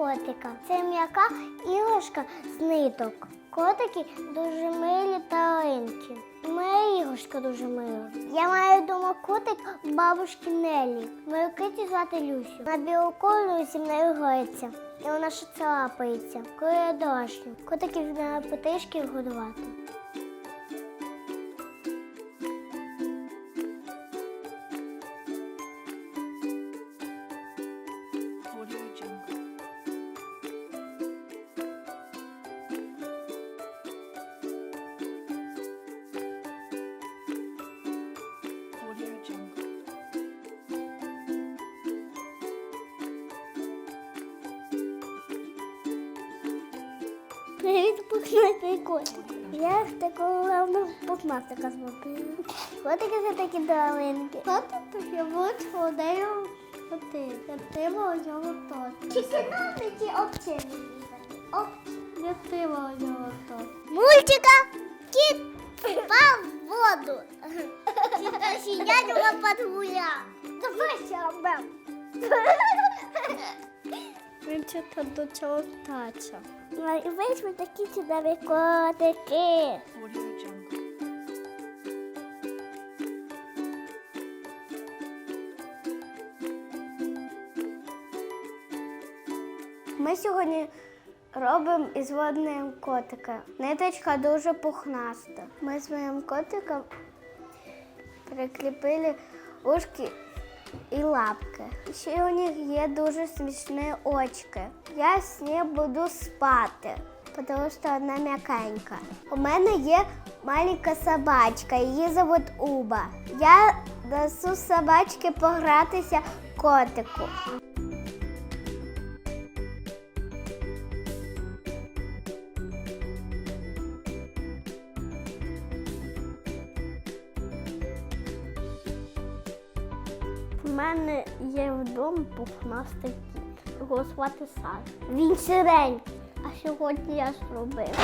котика. Це м'яка іграшка з ниток. Котики дуже милі та ленькі. Моя іграшка дуже мила. Я маю вдома котик бабушки Нелі. Мою киті звати Люсю. На білоколу зі мною грається. І вона ще це лапається. Коли я домашня. Котиків на потишки годувати. Привіт, пухнатий котик. Я такого главного пухнастика зробила. Котики це такі доленькі. Котик от ходею коти. Тима у нього тот. Тільки нам не ті обчини. Оп, я тима у нього тот. Мультика кіт впав в воду. Тіта сидять подгуля. Давай сябем. Він чого до цього тача. І вийшли такі чудові котики. Ми сьогодні робимо із водним котика. Ниточка дуже пухнаста. Ми своїм котиком прикріпили ушки і лапки. Ще у них є дуже смішні очки. Я з нею буду спати, тому що вона м'якенька. У мене є маленька собачка, її зовут Уба. Я несу собачки погратися котику. У мене є вдома пухнастий кіт. Його звати Саш. Він сиренький, а сьогодні я зробив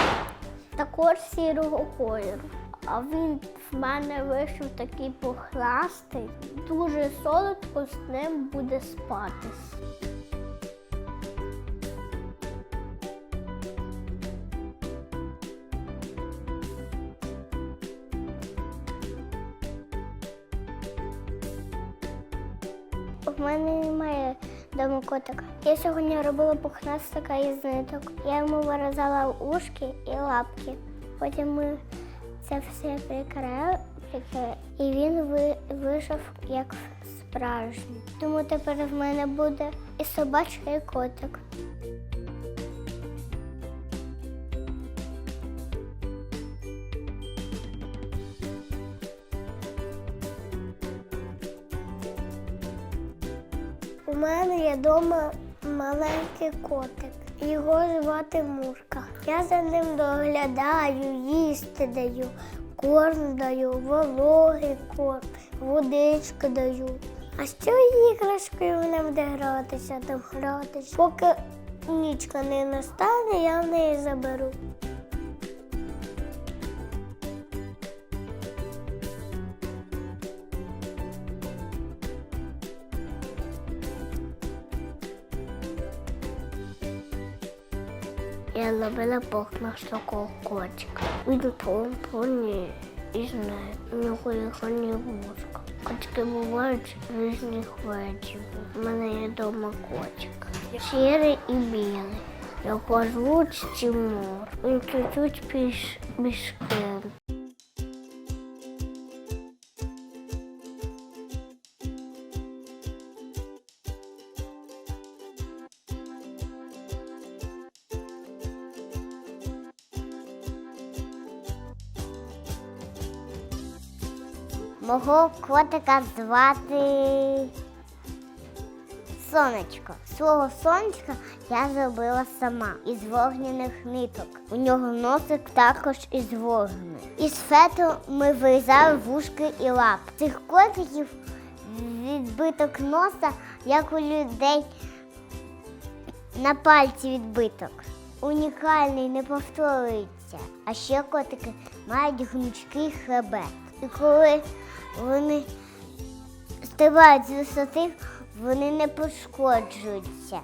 також сірого кольору. А він в мене вийшов такий пухнастий. Дуже солодко з ним буде спатись. Котика. Я сьогодні робила пухнастика із ниток. Я йому вирізала ушки і лапки. Потім ми це все прикрали, і він ви, вийшов як справжній. Тому тепер в мене буде і собачка, і котик. У мене є вдома маленький котик. Його звати Мурка. Я за ним доглядаю, їсти даю, корм даю, вологий корм, водичку даю. А з цією іграшкою вона буде гратися там гратися. Поки нічка не настане, я в неї заберу. Я ловила пухнастого котика. Він повний і знає, у нього є не вушка. Котики бувають різних видів. У мене є вдома котик. Сірий і білий. Його звуть Тимур. Він чуть-чуть більш Мого котика звати Сонечко. Свого сонечка я зробила сама із вогняних ниток. У нього носик також із вогню. Із фету ми вирізали вушки і лап. Цих котиків відбиток носа, як у людей на пальці відбиток. Унікальний, не повторюється. А ще котики мають гнучкий хребет. І коли вони стрибають з висоти, вони не пошкоджуються.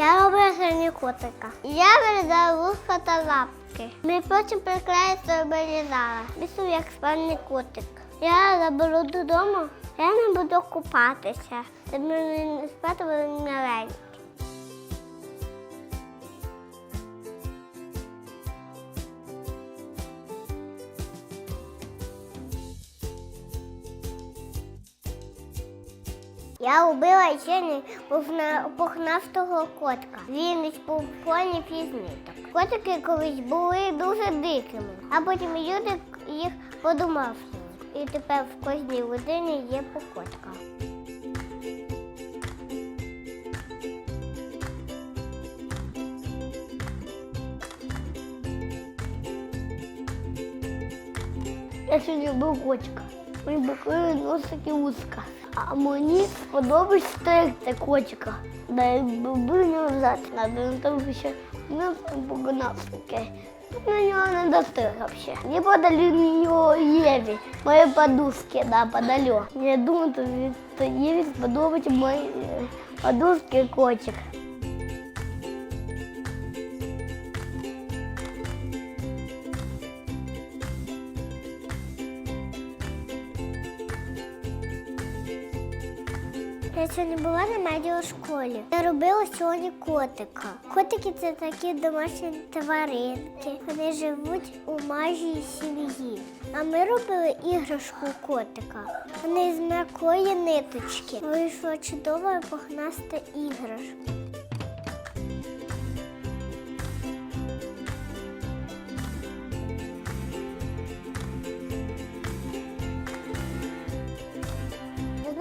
Я роблю сині котика. Я вирізаю вуха та лапки. Ми потім приклеїмо стабілізатор. Бісу як спальний котик. Я заберу додому, я не буду купатися. Це мені спати буде маленький. Я убила сьогодні пухна- пухнастого котка. Він із повні пізниток. Котики колись були дуже дикими, а потім люди їх подумав. І тепер в кожній людині є покотка. Я сьогодні люблю котика. Мені бокли носик і вузка. А мені сподобається стерти котика. Да я люблю нього взяти. Там ще ну, погнав таке. На нього не достиг вообще. Я подарю нього Єві. Мої подушки, да, подарю. Я думаю, то, від- то Єві сподобається мої е, подушки котик. Сьогодні була на медіашколі. Я робила сьогодні котика. Котики це такі домашні тваринки. Вони живуть у майжій сім'ї. А ми робили іграшку котика. Вони з м'якої ниточки. Вийшла чудова пухнаста іграшка.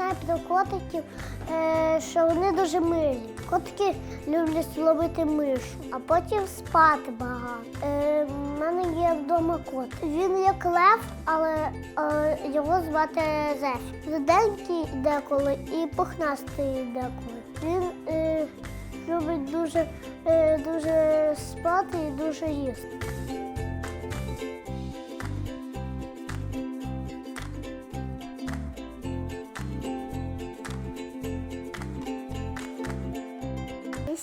Знаю про котиків, е, що вони дуже милі. Котики люблять ловити мишу, а потім спати багато. Е, У мене є вдома кот. Він як лев, але е, його звати Зефі. Руденький деколи і пухнастий деколи. Він е, любить дуже, е, дуже спати і дуже їсти.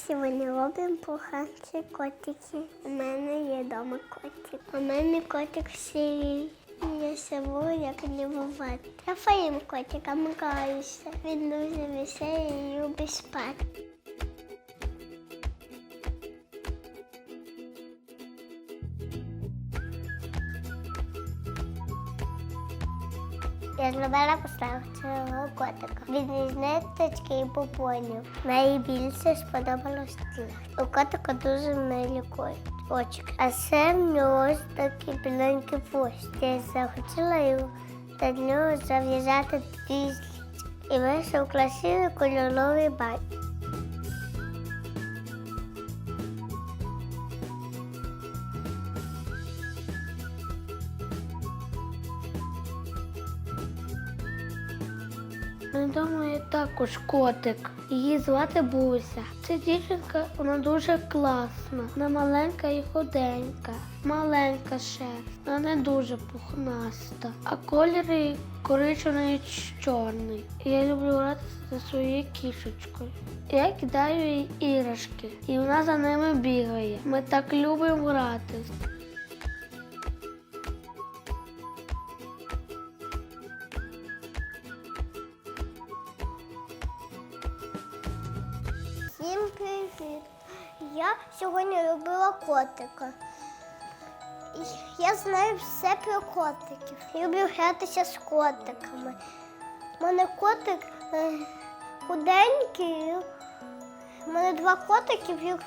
Сьогодні робимо пуханці котики. У мене є вдома котик. У мене котик сірий. Я собою як не бувати. Рафаїм котика граюся. Він дуже веселий і любить спати. Зробила цього котика. Із ниточки і попонів. Найбільше сподобалось тіло. У котика дуже милі очки. А це в нього ось такий біленький хвост. Я захотіла його до нього зав'язати дві і вийшов красивий кольоровий бай. Також котик. Її звати Буся. Ця дівчинка вона дуже класна. Вона маленька і худенька, маленька шерсть. Вона не дуже пухнаста. А її коричневий і чорний. Я люблю гратися зі своєю кішечкою. Я кидаю їй іграшки, і вона за ними бігає. Ми так любимо гратись. Всім привіт! Я сьогодні робила котика. Я знаю все про котиків. Люблю гратися з котиками. У мене котик е, худенький. У мене два котиків, їх,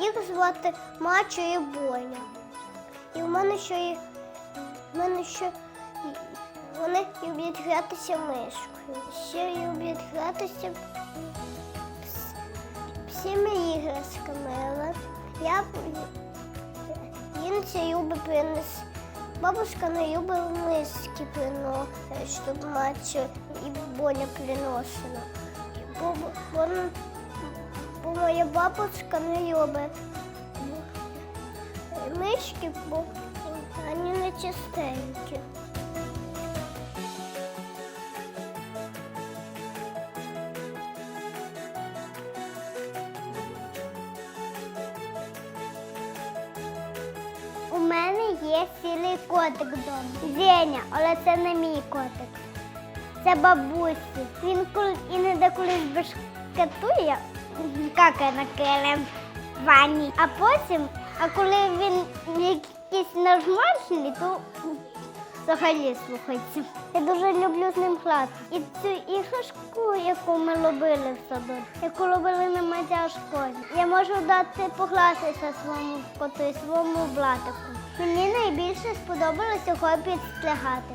їх звати Мачо і Боня. І в мене ще є, в мене ще вони люблять гратися мишкою. Ще люблять гратися всіми іграшками, але я це любить принести. Бабушка не любить миски приносити, щоб мачо і боля приносила. Бо вона бо моя бабушка не любить. Мишки, бо вони не чистенькі. Є цілий котик вдома. Зеня, але це не мій котик. Це бабусі. Він іноді колись бешкетує, какає на килим в ванні. А потім, а коли він якийсь нажмачний, то взагалі слухається. Я дуже люблю з ним грати. І цю іграшку, яку ми робили в саду, яку робили на медіа школі, я можу дати погратися своєму коту і своєму братику. Мені найбільше сподобалося його підстригати.